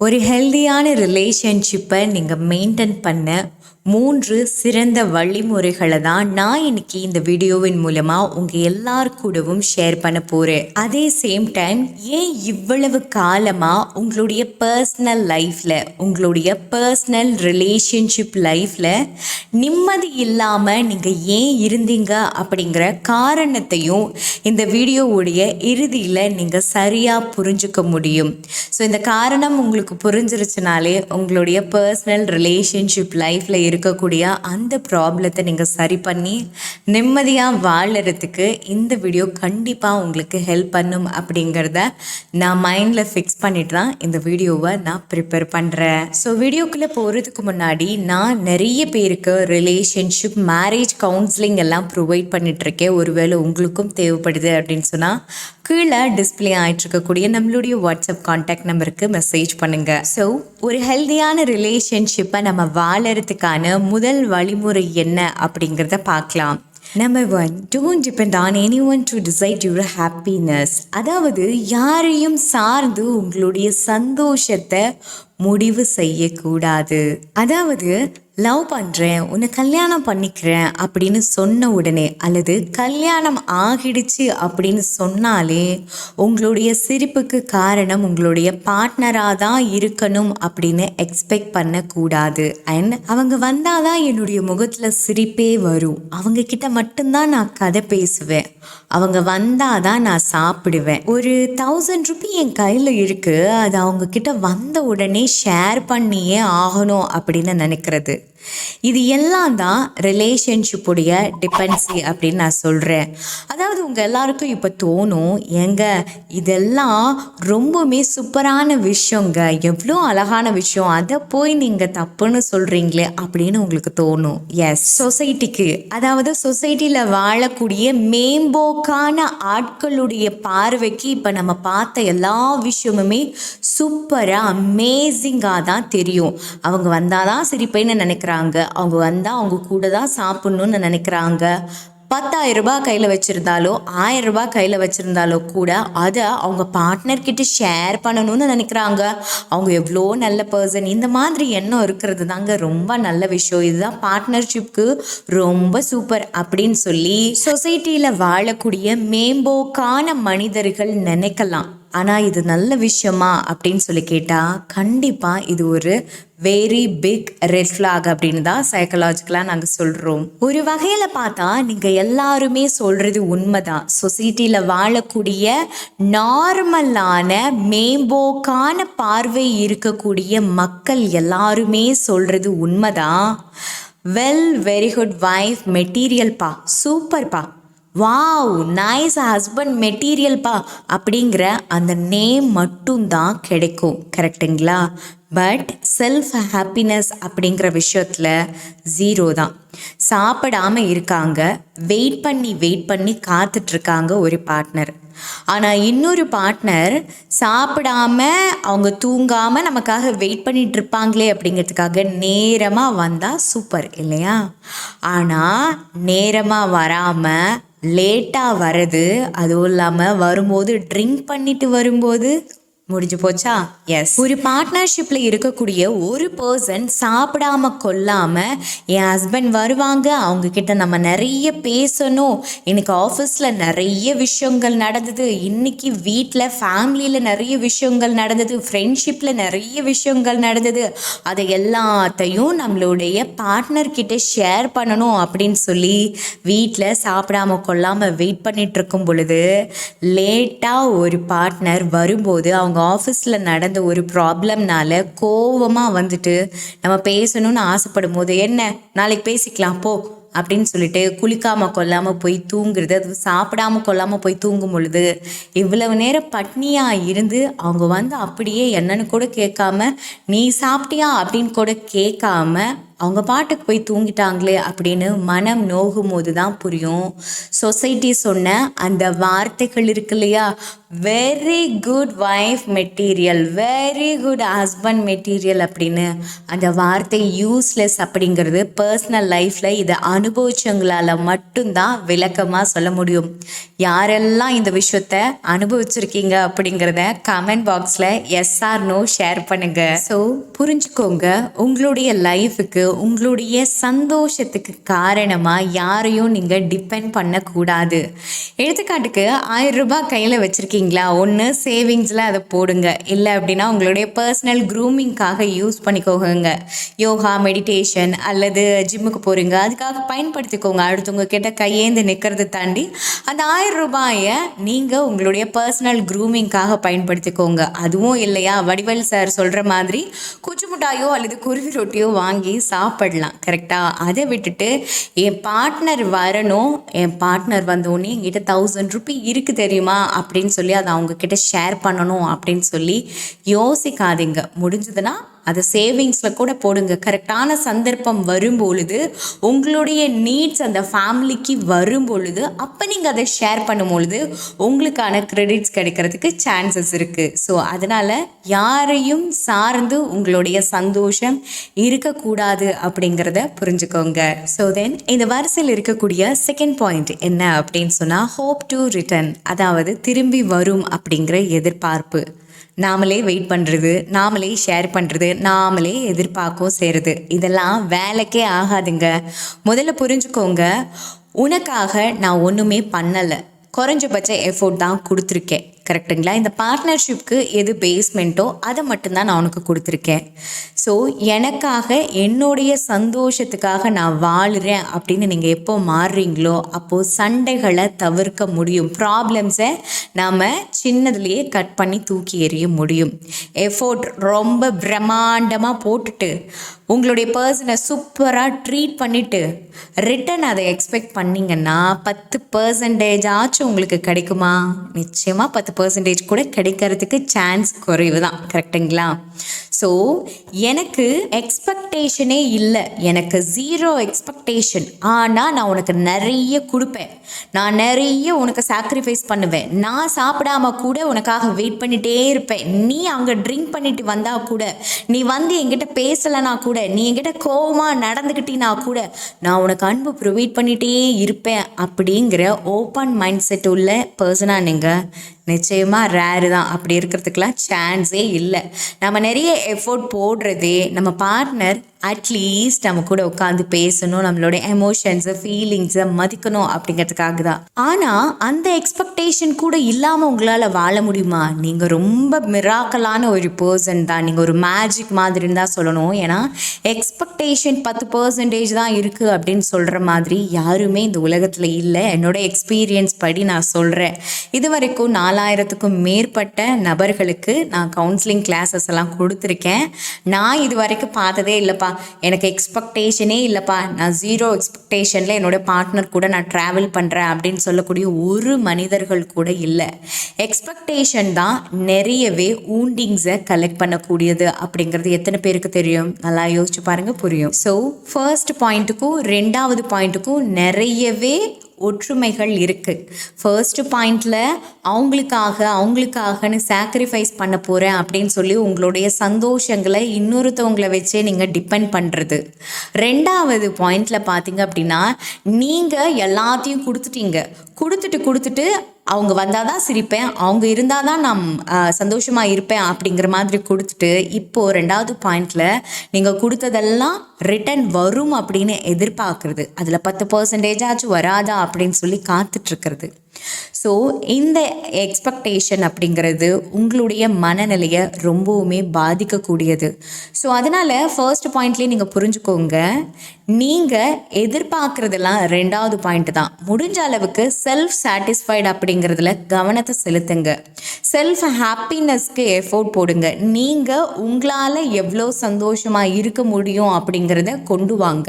ஒரு ஹெல்தியான ரிலேஷன்ஷிப்பை நீங்கள் மெயின்டைன் பண்ண மூன்று சிறந்த வழிமுறைகளை தான் நான் இன்னைக்கு இந்த வீடியோவின் மூலமாக உங்கள் எல்லார் கூடவும் ஷேர் பண்ண போகிறேன் அதே சேம் டைம் ஏன் இவ்வளவு காலமாக உங்களுடைய பர்சனல் லைஃப்பில் உங்களுடைய பர்சனல் ரிலேஷன்ஷிப் லைஃப்பில் நிம்மதி இல்லாமல் நீங்கள் ஏன் இருந்தீங்க அப்படிங்கிற காரணத்தையும் இந்த வீடியோவுடைய இறுதியில் நீங்கள் சரியாக புரிஞ்சுக்க முடியும். ஸோ இந்த காரணம் உங்களுக்கு புரிஞ்சிருச்சுனாலே உங்களுடைய பர்சனல் ரிலேஷன்ஷிப் லைஃப்பில் இருக்கக்கூடிய அந்த ப்ராப்ளத்தை நீங்கள் சரி பண்ணி நிம்மதியாக வாழறதுக்கு இந்த வீடியோ கண்டிப்பாக உங்களுக்கு ஹெல்ப் பண்ணும் அப்படிங்கிறத நான் மைண்டில் ஃபிக்ஸ் பண்ணிட்டு தான் இந்த வீடியோவை நான் ப்ரிப்பேர் பண்ணுறேன் ஸோ வீடியோக்குள்ளே போகிறதுக்கு முன்னாடி நான் நிறைய பேருக்கு ரிலேஷன்ஷிப் மேரேஜ் கவுன்சிலிங் எல்லாம் ப்ரொவைட் பண்ணிகிட்ருக்கேன் ஒருவேளை உங்களுக்கும் தேவைப்படுது அப்படின்னு சொன்னால் கீழே டிஸ்பிளே ஆகிட்டு இருக்கக்கூடிய நம்மளுடைய வாட்ஸ்அப் காண்டாக்ட் நம்பருக்கு மெசேஜ் பண்ணுங்க. ஸோ ஒரு ஹெல்தியான ரிலேஷன்ஷிப்பை நம்ம வாழறதுக்கான முதல் வழிமுறை என்ன அப்படிங்கிறத பார்க்கலாம். Number one don't depend on anyone to decide your happiness அதாவது யாரையும் சார்ந்து உங்களுடைய சந்தோஷத்தை முடிவு செய்யக்கூடாது. அதாவது லவ் பண்ணுறேன் உன்னை கல்யாணம் பண்ணிக்கிறேன் அப்படின்னு சொன்ன உடனே அல்லது கல்யாணம் ஆகிடுச்சு அப்படின்னு சொன்னாலே உங்களுடைய சிரிப்புக்கு காரணம் உங்களுடைய பார்ட்னராக தான் இருக்கணும் அப்படின்னு எக்ஸ்பெக்ட் பண்ணக்கூடாது. அண்ட் அவங்க வந்தால் தான் என்னுடைய முகத்தில் சிரிப்பே வரும். அவங்க கிட்ட மட்டும்தான் நான் கதை பேசுவேன். அவங்க வந்தாதான் நான் சாப்பிடுவேன். ஒரு தௌசண்ட் ருபி என் கையில் இருக்கு. அது அவங்க கிட்ட வந்த உடனே ஷேர் பண்ணியே ஆகணும் அப்படின்னு நினைக்கிறது. இது எல்லாம் தான் ரிலேஷன்ஷிப்புடைய டிபென்சி அப்படின்னு நான் சொல்கிறேன் அதாவது உங்கள் எல்லாருக்கும் இப்போ தோணும் ஏங்க இதெல்லாம் ரொம்பவுமே சூப்பரான விஷயங்க எவ்வளோ அழகான விஷயம் அதை போய் நீங்கள் தப்புன்னு சொல்கிறீங்களே அப்படின்னு உங்களுக்கு தோணும். எஸ் சொசைட்டிக்கு அதாவது சொசைட்டியில் வாழக்கூடிய மேம்போக்கான ஆட்களுடைய பார்வைக்கு இப்போ நம்ம பார்த்த எல்லா விஷயமுமே சூப்பராக அமேசிங்காக தான் தெரியும். அவங்க வந்தால் தான் சிரிப்பேன்னு நினைக்கிறாங்க. அவங்க வந்தால் அவங்க கூட தான் சாப்பிட்ணுன்னு நினைக்கிறாங்க. பத்தாயிரம் ரூபாய் கையில் வச்சுருந்தாலோ ஆயிரம் ரூபாய் கையில் வச்சுருந்தாலோ கூட அதை அவங்க பார்ட்னர்கிட்ட ஷேர் பண்ணணும்னு நினைக்கிறாங்க. அவங்க எவ்வளோ நல்ல பர்சன் இந்த மாதிரி எண்ணம் இருக்கிறது தாங்க ரொம்ப நல்ல விஷயம். இதுதான் பார்ட்னர்ஷிப்க்கு ரொம்ப சூப்பர் அப்படின்னு சொல்லி சொசைட்டியில் வாழக்கூடிய மேம்போக்கான மனிதர்கள் நினைக்கலாம். ஆனால் இது நல்ல விஷயமா அப்படின்னு சொல்லி கேட்டால் கண்டிப்பாக இது ஒரு வெரி பிக் ரெட் ஃப்ளாக் அப்படின்னு தான் சைக்கலாஜிக்கலாக நாங்கள் சொல்கிறோம் ஒரு வகையில் பார்த்தா நீங்கள் எல்லாருமே சொல்கிறது உண்மைதான். சொசைட்டியில் வாழக்கூடிய நார்மலான மேம்போக்கான பார்வை இருக்கக்கூடிய மக்கள் எல்லாருமே சொல்கிறது உண்மைதான். வெல் வெரி குட் வைஃப் மெட்டீரியல்ப்பா சூப்பர்ப்பா வாவ் நைஸ் ஹஸ்பண்ட் மெட்டீரியல்ப்பா அப்படிங்கிற அந்த நேம் மட்டும்தான் கிடைக்கும் கரெக்டுங்களா பட் செல்ஃப் ஹாப்பினஸ் அப்படிங்கிற விஷயத்தில் ஜீரோ தான். சாப்பிடாம இருக்காங்க வெயிட் பண்ணி வெயிட் பண்ணி காத்துட்ருக்காங்க ஒரு பார்ட்னர் ஆனால் இன்னொரு பார்ட்னர் சாப்பிடாம அவங்க தூங்காமல் நமக்காக வெயிட் பண்ணிட்டு இருப்பாங்களே அப்படிங்கிறதுக்காக நேரமாக வந்தால் சூப்பர் இல்லையா? ஆனால் நேரமாக வராமல் லேட்டாக வர்றது அதுவும் இல்லாமல் வரும்போது ட்ரிங்க் பண்ணிட்டு வரும்போது முடிஞ்சு போச்சா? எஸ் ஒரு பார்ட்னர்ஷிப்பில் இருக்கக்கூடிய ஒரு பர்சன் சாப்பிடாம கொல்லாம என் ஹஸ்பண்ட் வருவாங்க. அவங்க கிட்ட நம்ம நிறைய பேசணும். இன்னைக்கு ஆஃபீஸில் நிறைய விஷயங்கள் நடந்தது. இன்னைக்கு வீட்டில் ஃபேமிலியில் நிறைய விஷயங்கள் நடந்தது. ஃப்ரெண்ட்ஷிப்பில் நிறைய விஷயங்கள் நடந்தது. அதை எல்லாத்தையும் நம்மளுடைய பார்ட்னர் கிட்ட ஷேர் பண்ணணும் அப்படின்னு சொல்லி வீட்டில் சாப்பிடாம கொள்ளாமல் வெயிட் பண்ணிட்டு இருக்கும் பொழுது லேட்டாக ஒரு பார்ட்னர் வரும்போது அவங்க ஆஃபீஸில் நடந்த ஒரு ப்ராப்ளம்னால கோவமாக வந்துட்டு நம்ம பேசணும்னு ஆசைப்படும் போது என்ன? நாளைக்கு பேசிக்கலாம் போ அப்படின்னு சொல்லிட்டு குளிக்காமல் கொல்லாமல் போய் தூங்குறது அது சாப்பிடாம கொல்லாமல் போய் தூங்கும் பொழுது இவ்வளவு நேரம் பட்னியாக இருந்து அவங்க வந்து அப்படியே என்னன்னு கூட கேட்காம நீ சாப்பிட்டியா? அப்படின்னு கூட கேட்காம அவங்க பாட்டுக்கு போய் தூங்கிட்டாங்களே அப்படின்னு மனம் நோகும் போது தான் புரியும். சொசைட்டி சொன்ன அந்த வார்த்தைகள் இருக்கு இல்லையா? Very good wife material very good husband material அப்படின்னு அந்த வார்த்தை யூஸ்லெஸ் அப்படிங்கிறது பர்சனல் லைஃப்பில் இதை அனுபவிச்சவங்களால மட்டும்தான் விளக்கமாக சொல்ல முடியும். யாரெல்லாம் இந்த விஷயத்த அனுபவிச்சிருக்கீங்க அப்படிங்கிறத கமெண்ட் பாக்ஸில் எஸ்ஆர் நோ ஷேர் பண்ணுங்கள் ஸோ புரிஞ்சுக்கோங்க உங்களுடைய லைஃபுக்கு உங்களுடைய சந்தோஷத்துக்கு காரணமாக யாரையும் நீங்கள் டிபெண்ட் பண்ணக்கூடாது. எடுத்துக்காட்டுக்கு ஆயிரம் ரூபாய் கையில் வச்சுருக்கீங்களா? ஒன்று சேவிங்ஸில் அதை போடுங்க. இல்லை அப்படின்னா உங்களுடைய பர்சனல் க்ரூமிங்காக யூஸ் பண்ணிக்கோங்க. யோகா மெடிடேஷன் அல்லது ஜிம்முக்கு போகிறீங்க அதுக்காக பயன்படுத்திக்கோங்க. அடுத்தவங்க கிட்ட கையேந்து நிற்கிறத தாண்டி அந்த ஆயிரம் ரூபாயை நீங்கள் உங்களுடைய பர்சனல் க்ரூமிங்காக பயன்படுத்திக்கோங்க. அதுவும் இல்லையா? வடிவேல் சார் சொல்கிற மாதிரி குச்சி மிட்டாயோ அல்லது குருவி ரொட்டியோ வாங்கி சாப்பிடலாம் கரெக்டாக அதை விட்டுட்டு என் பார்ட்னர் வரணும். என் பார்ட்னர் வந்தோடனே என்கிட்ட தௌசண்ட் ருபி இருக்குது தெரியுமா? அப்படின்னு சொல்லி அதை அவங்கக்கிட்ட ஷேர் பண்ணணும் அப்படின்னு சொல்லி யோசிக்காதீங்க. முடிஞ்சதுன்னா அதை சேவிங்ஸில் கூட போடுங்க. கரெக்டான சந்தர்ப்பம் வரும் பொழுது உங்களுடைய நீட்ஸ் அந்த ஃபேமிலிக்கு வரும் பொழுது அப்போ நீங்கள் அதை ஷேர் பண்ணும் பொழுது உங்களுக்கான கிரெடிட்ஸ் கிடைக்கிறதுக்கு சான்சஸ் இருக்குது ஸோ அதனால் யாரையும் சார்ந்து உங்களுடைய சந்தோஷம் இருக்கக்கூடாது அப்படிங்கிறத புரிஞ்சுக்கோங்க. ஸோ தென் இந்த வரிசையில் இருக்கக்கூடிய செகண்ட் பாயிண்ட் என்ன அப்படின்னு சொன்னால் ஹோப் டு ரிட்டர்ன் அதாவது திரும்பி வரும் அப்படிங்கிற எதிர்பார்ப்பு. நாமளே வெயிட் பண்ணுறது நாமளே ஷேர் பண்ணுறது நாமளே எதிர்பார்க்கவும் செய்கிறது இதெல்லாம் வேலைக்கே ஆகாதுங்க. முதல்ல புரிஞ்சுக்கோங்க உனக்காக நான் ஒன்றுமே பண்ணலை. குறைஞ்சபட்ச எஃபோர்ட் தான் கொடுத்துருக்கேன். கரெக்டுங்களா? இந்த பார்ட்னர்ஷிப்க்கு எது பேஸ்மெண்ட்டோ அதை மட்டும்தான் நான் உனக்கு கொடுத்துருக்கேன். ஸோ எனக்காக என்னுடைய சந்தோஷத்துக்காக நான் வாழ்கிறேன் அப்படின்னு நீங்கள் எப்போ மாறுறீங்களோ அப்போது சண்டைகளை தவிர்க்க முடியும். ப்ராப்ளம்ஸை நாம் சின்னதுலேயே கட் பண்ணி தூக்கி எறிய முடியும். எஃபோர்ட் ரொம்ப பிரம்மாண்டமாக போட்டுட்டு உங்களுடைய பர்சனை சூப்பராக ட்ரீட் பண்ணிவிட்டு ரிட்டன் அதை எக்ஸ்பெக்ட் பண்ணிங்கன்னா பத்து பர்சன்டேஜ் ஆச்சும் உங்களுக்கு கிடைக்குமா? நிச்சயமாக பத்து பர்சன்டேஜ் கூட கிடைக்கிறதுக்கு சான்ஸ் குறைவு தான் கரெக்டுங்களா ஸோ எனக்கு எக்ஸ்பெக்டேஷனே இல்லை. எனக்கு ஜீரோ எக்ஸ்பெக்டேஷன் ஆனால் நான் உனக்கு நிறைய கொடுப்பேன். நான் நிறைய உனக்கு சாக்ரிஃபைஸ் பண்ணுவேன். நான் சாப்பிடாம கூட உனக்காக வெயிட் பண்ணிகிட்டே இருப்பேன். நீ அங்கே ட்ரிங்க் பண்ணிட்டு வந்தால் கூட நீ வந்து என்கிட்ட பேசலைனா கூட நீ என்கிட்ட கோவமாக நடந்துக்கிட்டினா கூட நான் உனக்கு அன்பு ப்ரொவைட் பண்ணிகிட்டே இருப்பேன். அப்படிங்கிற ஓப்பன் மைண்ட் செட் உள்ள பர்சனாக நீங்கள் நிச்சயமாக ரேரு தான். அப்படி இருக்கிறதுக்கெலாம் சான்ஸே இல்லை. நம்ம நிறைய எஃபோர்ட் போடுறதே நம்ம பார்ட்னர் அட்லீஸ்ட் நம்ம கூட உட்காந்து பேசணும் நம்மளோட எமோஷன்ஸை ஃபீலிங்ஸை மதிக்கணும் அப்படிங்கிறதுக்காக தான். ஆனால் அந்த எக்ஸ்பெக்டேஷன் கூட இல்லாமல் உங்களால் வாழ முடியுமா? நீங்கள் ரொம்ப மிராக்கலான ஒரு பர்சன் தான். நீங்கள் ஒரு மேஜிக் மாதிரின்னு தான் சொல்லணும். ஏன்னா எக்ஸ்பெக்டேஷன் பத்து பர்சன்டேஜ் தான் இருக்குது அப்படின்னு சொல்கிற மாதிரி யாருமே இந்த உலகத்தில் இல்லை. என்னோட எக்ஸ்பீரியன்ஸ் படி நான் சொல்கிறேன் இது வரைக்கும் நாலாயிரத்துக்கும் மேற்பட்ட நபர்களுக்கு நான் கவுன்சிலிங் கிளாஸஸ் எல்லாம் கொடுத்துருக்கேன். நான் இது வரைக்கும் பார்த்ததே இல்லைப்பா. எனக்கு எக்ஸ்பெக்டேஷனே இல்லைப்பா. நான் ஜீரோ எக்ஸ்பெக்டேஷனில் என்னோட பார்ட்னர் கூட நான் ட்ராவல் பண்ணுறேன் அப்படின்னு சொல்லக்கூடிய ஒரு மனிதர்கள் கூட இல்லை. எக்ஸ்பெக்டேஷன் தான் நிறையவே ஊண்டிங்ஸை கலெக்ட் பண்ணக்கூடியது அப்படிங்கிறது எத்தனை பேருக்கு தெரியும்? நல்லா யோசிச்சு பாருங்கள் புரியும். ஸோ ஃபர்ஸ்ட் பாயிண்ட்டுக்கும் ரெண்டாவது பாயிண்ட்டுக்கும் நிறையவே ஒற்றுமைகள் இருக்குது ஃபர்ஸ்ட் பாயிண்டில் அவங்களுக்காக அவங்களுக்காகன்னு சாக்ரிஃபைஸ் பண்ண போகிறேன் அப்படின்னு சொல்லி உங்களுடைய சந்தோஷங்களை இன்னொருத்தவங்களை வச்சே நீங்கள் டிபெண்ட் பண்ணுறது ரெண்டாவது பாயிண்டில் பார்த்தீங்க அப்படின்னா நீங்கள் எல்லாத்தையும் கொடுத்துட்டீங்க. கொடுத்துட்டு கொடுத்துட்டு அவங்க வந்தால் தான் சிரிப்பேன். அவங்க இருந்தால் தான் நான் சந்தோஷமாக இருப்பேன் அப்படிங்கிற மாதிரி கொடுத்துட்டு இப்போது ரெண்டாவது பாயிண்டில் நீங்கள் கொடுத்ததெல்லாம் ரிட்டன் வரும் அப்படின்னு எதிர்பார்க்குறது. அதில் பத்து பர்சன்டேஜாச்சும் வராதா அப்படின்னு சொல்லி காத்துட்ருக்கிறது ஸோ இந்த எக்ஸ்பெக்டேஷன் அப்படிங்கிறது உங்களுடைய மனநிலையை ரொம்பவுமே பாதிக்கக்கூடியது. ஸோ அதனால் ஃபர்ஸ்ட் பாயிண்ட்லேயே நீங்கள் புரிஞ்சுக்கோங்க. நீங்கள் எதிர்பார்க்குறதெல்லாம் ரெண்டாவது பாயிண்ட் தான். முடிஞ்ச அளவுக்கு செல்ஃப் சாட்டிஸ்ஃபைடு அப்படிங்கிறதுல கவனத்தை செலுத்துங்க. செல்ஃப் ஹாப்பினஸ்க்கு எஃபோர்ட் போடுங்க. நீங்கள் உங்களால் எவ்வளோ சந்தோஷமாக இருக்க முடியும் அப்படிங்கிறத கொண்டு வாங்க.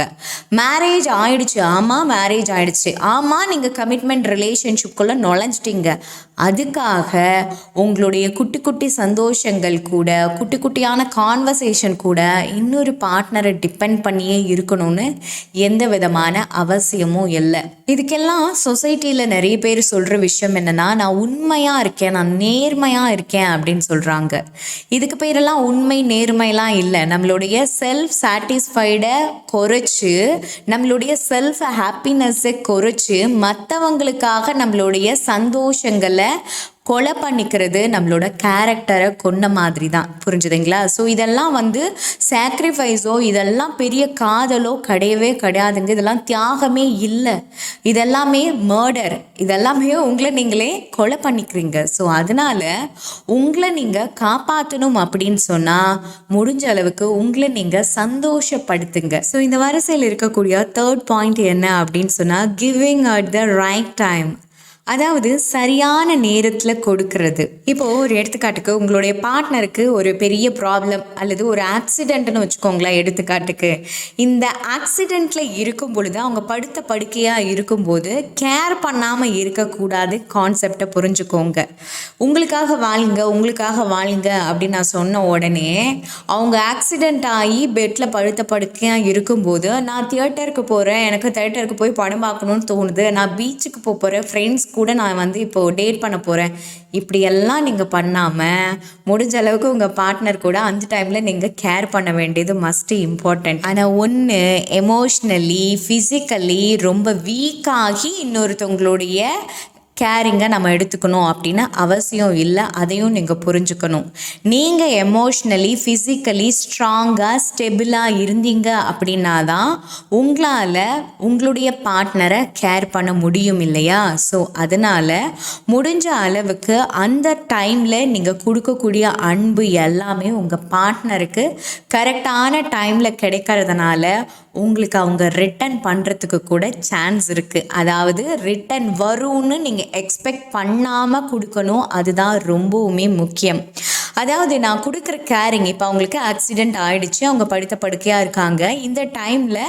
மேரேஜ் ஆயிடுச்சு. ஆமாம் மேரேஜ் ஆயிடுச்சு. ஆமாம் நீங்கள் கமிட்மெண்ட் ரிலேஷன்ஷிப் ரிலேஷன்ஷிப்குள்ளே நுழைஞ்சிட்டிங்க. அதுக்காக உங்களுடைய குட்டி குட்டி சந்தோஷங்கள் கூட குட்டி குட்டியான கான்வர்சேஷன் கூட இன்னொரு பார்ட்னரை டிபெண்ட் பண்ணியே இருக்கணும்னு எந்த விதமான அவசியமும் இல்லை. இதுக்கெல்லாம் சொசைட்டியில் நிறைய பேர் சொல்கிற விஷயம் என்னென்னா நான் உண்மையாக இருக்கேன் நான் நேர்மையாக இருக்கேன் அப்படின்னு சொல்கிறாங்க இதுக்கு பேரெல்லாம் உண்மை நேர்மையெல்லாம் இல்லை. நம்மளுடைய செல்ஃப் சாட்டிஸ்ஃபைடை குறைச்சி நம்மளுடைய செல்ஃப் ஹாப்பினஸ்ஸை குறைச்சி மற்றவங்களுக்காக நம்மளுடைய சந்தோஷங்களை கொலை பண்ணிக்கிறது நம்மளோட கேரக்டரை கொன்ன மாதிரி தான் புரிஞ்சுதுங்களா? ஸோ இதெல்லாம் வந்து சாக்ரிஃபைஸோ இதெல்லாம் பெரிய காதலோ கிடையவே கிடையாதுங்க. இதெல்லாம் தியாகமே இல்லை. இதெல்லாமே மர்டர் இதெல்லாமே உங்களை நீங்களே கொலை பண்ணிக்கிறீங்க. ஸோ அதனால உங்களை நீங்கள் காப்பாற்றணும் அப்படின்னு சொன்னால் முடிஞ்ச அளவுக்கு உங்களை நீங்கள் சந்தோஷப்படுத்துங்க. ஸோ இந்த வரிசையில் இருக்கக்கூடிய தேர்ட் பாயிண்ட் என்ன அப்படின்னு சொன்னால் giving at the right time அதாவது சரியான நேரத்தில் கொடுக்கறது. இப்போ ஒரு எடுத்துக்காட்டுக்கு உங்களுடைய பார்ட்னருக்கு ஒரு பெரிய ப்ராப்ளம் அல்லது ஒரு ஆக்சிடென்ட்னு வச்சுக்கோங்களேன் எடுத்துக்காட்டுக்கு. இந்த ஆக்சிடெண்ட்டில் இருக்கும் பொழுது அவங்க படுத்த படுக்கையாக இருக்கும்போது கேர் பண்ணாமல் இருக்கக்கூடாது கான்செப்டை புரிஞ்சுக்கோங்க. உங்களுக்காக வாழுங்க உங்களுக்காக வாழுங்க அப்படின்னு நான் சொன்ன உடனே அவங்க ஆக்சிடெண்ட் ஆகி பெட்டில் படுத்த படுக்கையாக இருக்கும்போது நான் தியேட்டருக்கு போகிறேன் எனக்கு தியேட்டருக்கு போய் படம் பார்க்கணும்னு தோணுது நான் பீச்சுக்கு போக போகிறேன் ஃப்ரெண்ட்ஸ் கூட நான் வந்து இப்போது டேட் பண்ண போகிறேன் இப்படியெல்லாம் நீங்கள் பண்ணாமல் முடிஞ்ச அளவுக்கு உங்கள் பார்ட்னர் கூட அந்த டைமில் நீங்கள் கேர் பண்ண வேண்டியது மஸ்ட் இம்பார்ட்டண்ட் ஆனால் ஒன்று எமோஷ்னலி ஃபிசிக்கலி ரொம்ப வீக்காகி இன்னொருத்தவங்களுடைய கேரிங்கை நம்ம எடுத்துக்கணும் அப்படின்னு அவசியம் இல்லை அதையும் நீங்கள் புரிஞ்சுக்கணும். நீங்கள் எமோஷ்னலி ஃபிசிக்கலி ஸ்ட்ராங்காக ஸ்டெபிளாக இருந்தீங்க அப்படின்னா தான் உங்களால் உங்களுடைய பார்ட்னரை கேர் பண்ண முடியும் இல்லையா? ஸோ அதனால் முடிஞ்ச அளவுக்கு அந்த டைமில் நீங்கள் கொடுக்கக்கூடிய அன்பு எல்லாமே உங்கள் பார்ட்னருக்கு கரெக்டான டைமில் கிடைக்கிறதுனால உங்களுக்கு அவங்க ரிட்டன் பண்ணுறதுக்கு கூட சான்ஸ் இருக்குது அதாவது ரிட்டன் வரும்னு நீங்கள் எக்ஸ்பெக்ட் பண்ணாமல் கொடுக்கணும். அதுதான் ரொம்பவுமே முக்கியம். அதாவது நான் கொடுக்குற கேரிங் இப்போ அவங்களுக்கு ஆக்சிடெண்ட் ஆகிடுச்சு அவங்க படுத்த படுக்கையாக இருக்காங்க. இந்த டைமில்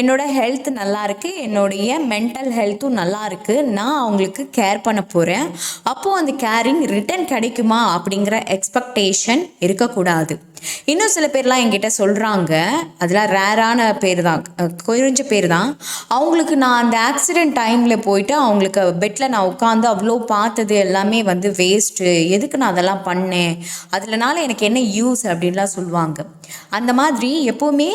என்னோட ஹெல்த் நல்லா இருக்குது என்னுடைய மென்டல் ஹெல்த்தும் நல்லா இருக்குது நான் அவங்களுக்கு கேர் பண்ண போகிறேன் அப்போது அந்த கேரிங் ரிட்டன் கிடைக்குமா அப்படிங்கிற எக்ஸ்பெக்டேஷன் இருக்கக்கூடாது. இன்னும் சில பேர்லாம் என்கிட்ட சொல்கிறாங்க அதெல்லாம் ரேரான பேர் தான் அஹ் குறைஞ்ச பேர் தான் அவங்களுக்கு நான் அந்த ஆக்சிடெண்ட் டைமில் போயிட்டு அவங்களுக்கு பெட்டில் நான் உட்காந்து அவ்வளோ பார்த்தது எல்லாமே வந்து வேஸ்ட்டு எதுக்கு நான் அதெல்லாம் பண்ணேன்? அதுலனால எனக்கு என்ன யூஸ் அப்படின்லாம் சொல்லுவாங்க. அந்த மாதிரி எப்போவுமே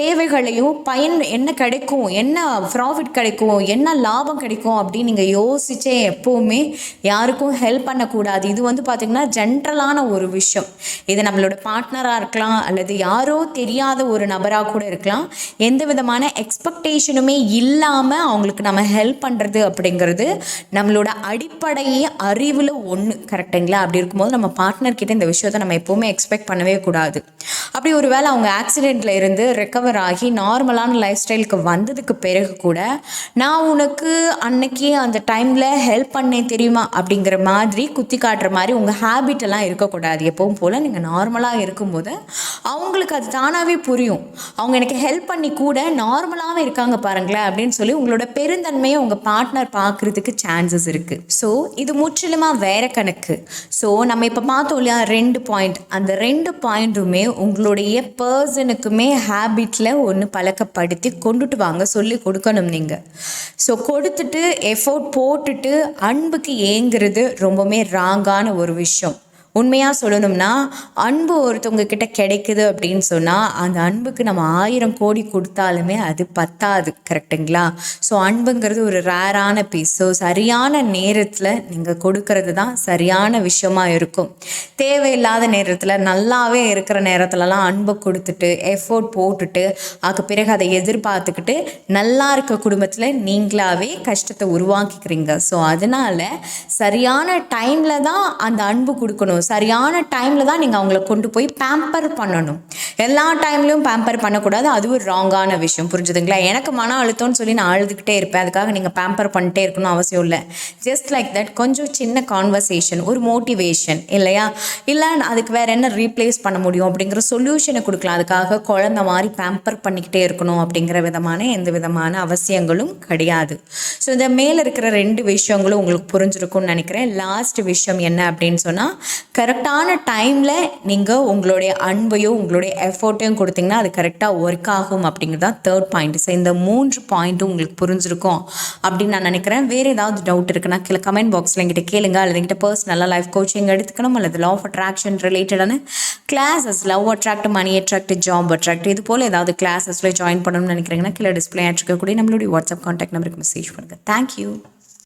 தேவைகளையும் பயன் என்ன கிடைக்கும் என்ன ப்ராஃபிட் கிடைக்கும் என்ன லாபம் கிடைக்கும் அப்படின்னு நீங்கள் யோசிச்சே எப்போவுமே யாருக்கும் ஹெல்ப் பண்ணக்கூடாது. இது வந்து பார்த்திங்கன்னா ஜென்ரலான ஒரு விஷயம். இது நம்மளோட பார்ட்னராக இருக்கலாம் அல்லது யாரோ தெரியாத ஒரு நபராக கூட இருக்கலாம். எந்த விதமான எக்ஸ்பெக்டேஷனுமே இல்லாமல் அவங்களுக்கு நம்ம ஹெல்ப் பண்ணுறது அப்படிங்கிறது நம்மளோட அடிப்படையே அறிவில் ஒன்று கரெக்டுங்களா அப்படி இருக்கும்போது நம்ம பார்ட்னர்கிட்ட இந்த விஷயத்தை நம்ம எப்போவுமே எக்ஸ்பெக்ட் பண்ணவே கூடாது. அப்படி ஒரு வேளை அவங்க ஆக்சிடெண்ட்டில் இருந்து ரெக்கவர் ஆகி நார்மலான லைஃப் ஸ்டைலுக்கு வந்ததுக்கு பிறகு கூட நான் உனக்கு அன்னைக்கு அந்த டைமில் ஹெல்ப் பண்ணேன் தெரியுமா? அப்படிங்கிற மாதிரி குத்தி காட்டுற மாதிரி உங்கள் ஹேபிட் எல்லாம் இருக்கக்கூடாது. எப்பவும் போல் நீங்கள் நார்மலாக இருக்கும்போது அவங்களுக்கு அது தானாகவே புரியும். அவங்க எனக்கு ஹெல்ப் பண்ணி கூட நார்மலாகவே இருக்காங்க பாருங்களேன் அப்படின்னு சொல்லி உங்களோட பெருந்தன்மையை உங்கள் பார்ட்னர் பார்க்குறதுக்கு சான்சஸ் இருக்குது ஸோ இது முற்றிலுமாக வேற கணக்கு. ஸோ நம்ம இப்போ பார்த்தோம் இல்லையா ரெண்டு பாயிண்ட் அந்த ரெண்டு பாயிண்ட்டுமே உங்களுடைய பர்சனுக்குமே ஹேபிட்டில் ஒன்று பழக்கப்படுத்தி கொண்டுட்டு வாங்க சொல்லி கொடுக்கணும் நீங்கள் ஸோ கொடுத்துட்டு எஃபோர்ட் போட்டுட்டு அன்புக்கு ஏங்குறது ரொம்பவுமே ராங்கான ஒரு விஷயம். உண்மையாக சொல்லணும்னா அன்பு ஒருத்தவங்க கிட்ட கிடைக்குது அப்படின்னு சொன்னால் அந்த அன்புக்கு நம்ம ஆயிரம் கோடி கொடுத்தாலுமே அது பத்தாது கரெக்டுங்களா ஸோ அன்புங்கிறது ஒரு ரேரான பீஸ் ஸோ சரியான நேரத்தில் நீங்கள் கொடுக்கறது தான் சரியான விஷயமா இருக்கும். தேவையில்லாத நேரத்தில் நல்லாவே இருக்கிற நேரத்துலலாம் அன்பை கொடுத்துட்டு எஃபோர்ட் போட்டுட்டு அதுக்கு பிறகு அதை எதிர்பார்த்துக்கிட்டு நல்லா இருக்க குடும்பத்தில் நீங்களாவே கஷ்டத்தை உருவாக்கிக்கிறீங்க. ஸோ அதனால் சரியான டைமில் தான் அந்த அன்பு கொடுக்கணும். சரியான டைமில் தான் நீங்கள் அவங்கள கொண்டு போய் பேம்பர் பண்ணணும். எல்லா டைம்லையும் பேம்பர் பண்ணக்கூடாது. அது ஒரு ராங்கான விஷயம். புரிஞ்சுதுங்களா? எனக்கு மன அழுத்தம்னு சொல்லி நான் அழுதுகிட்டே இருப்பேன். அதுக்காக நீங்கள் பேம்பர் பண்ணிட்டே இருக்கணும் அவசியம் இல்லை. ஜஸ்ட் லைக் தட் கொஞ்சம் சின்ன கான்வர்சேஷன் ஒரு மோட்டிவேஷன் இல்லையா? இல்லை அதுக்கு வேறு என்ன ரீப்ளேஸ் பண்ண முடியும் அப்படிங்கிற சொல்யூஷனை கொடுக்கலாம். அதுக்காக குழந்த மாதிரி பேம்பர் பண்ணிக்கிட்டே இருக்கணும் அப்படிங்கிற விதமான எந்த விதமான அவசியங்களும் கிடையாது. ஸோ இந்த மேலே இருக்கிற ரெண்டு விஷயங்களும் உங்களுக்கு புரிஞ்சிருக்கும்னு நினைக்கிறேன். லாஸ்ட் விஷயம் என்ன அப்படின்னு சொன்னால் கரெக்டான டைமில் நீங்கள் உங்களுடைய அன்பையும் உங்களுடைய எஃபோர்ட்டையும் கொடுத்தீங்கன்னா அது கரெக்டாக ஒர்க் ஆகும் அப்படிங்கிறது தான் தேர்ட் பாயிண்ட் ஸோ இந்த மூன்று பாயிண்ட்டும் உங்களுக்கு புரிஞ்சிருக்கும் அப்படின்னு நான் நினைக்கிறேன். வேறு ஏதாவது டவுட் இருக்குன்னா கீழே கமெண்ட் பாக்ஸில் எங்கிட்ட கேளுங்க. அல்லது எங்கிட்ட பர்சனலாக லைஃப் கோச்சிங் எடுத்துக்கணும். அல்லது லா ஆஃப் அட்ராக்ஷன் ரிலேட்டடான classes love attract money attract job attract இது போல் ஏதாவது கிளாஸஸில் ஜாயின் பண்ணணும்னு நினைக்கிறீங்கன்னா கீழே டிஸ்பிளே ஆட்ருக்கக்கூடிய நம்மளுடைய வாட்ஸ்அப் கான்டாக்ட் நம்பருக்கு மெசேஜ் பண்ணுங்கள் தேங்க்யூ